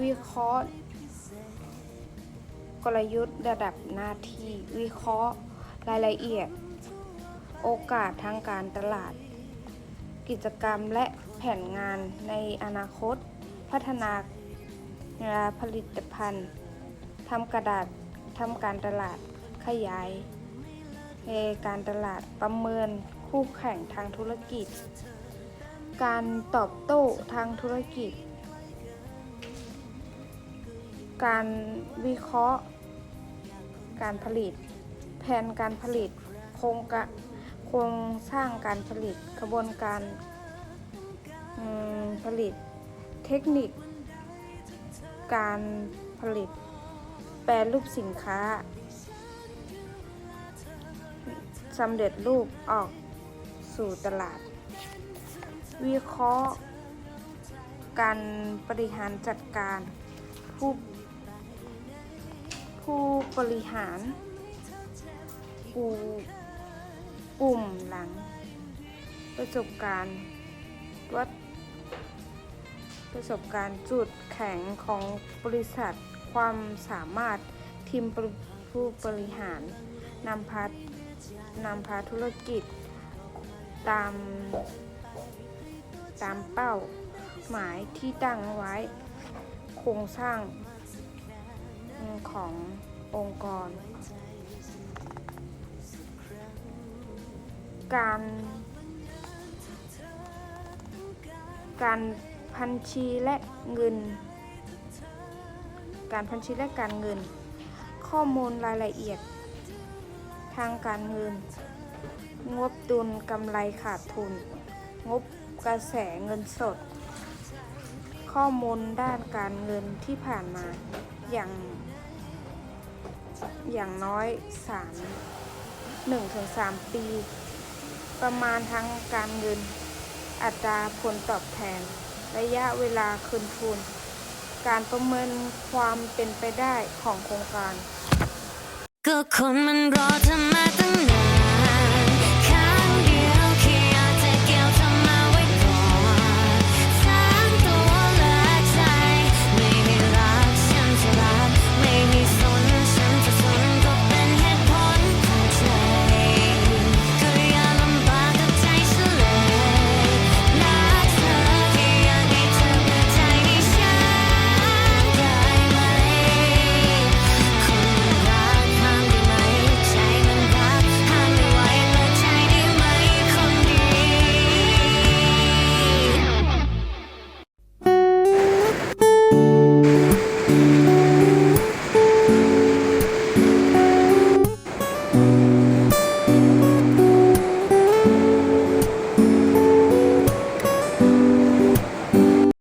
วิเคราะห์ กลยุทธ์ระดับหน้าที่ วิเคราะห์รายละเอียด โอกาสทางการตลาด กิจกรรมและแผนงานในอนาคต พัฒนาผลิตภัณฑ์ทำกระดาษทำการตลาดขยายเการตลาดประเมินคู่แข่งทางธุรกิจ การตอบโต้ทางธุรกิจ การวิเคราะห์ การผลิต แผนการผลิต โครงกะโครงสร้างการผลิตกระบวนการผลิต เทคนิค การผลิต แปรรูปสินค้าสำเร็จรูปออกสู่ตลาด วิเคราะห์ การบริหารจัดการผู้ ผู้บริหารกูกลุ่มหลัง ประสบการณ์วัดประสบการณ์จุดแข็งของบริษัทความสามารถทีมผู้บริหารนำพานำพาธุรกิจ ตาม ตามเป้า หมายที่ตั้งไว้ โครงสร้าง ขององค์กร การ การพันชีและเงิน การพันชีและการเงิน ข้อมูลรายละเอียด ทางการเงิน งบดุลกำไรขาดทุน งบกระแสเงินสด ข้อมูลด้านการเงินที่ผ่านมา อย่าง อย่างน้อย3 1-3ปี ประมาณทั้งการเงิน อัตราผลตอบแทน ระยะเวลาคืนทุน การประเมินความเป็นไปได้ของโครงการ ก็คนมันรอเธอมาตั้งนา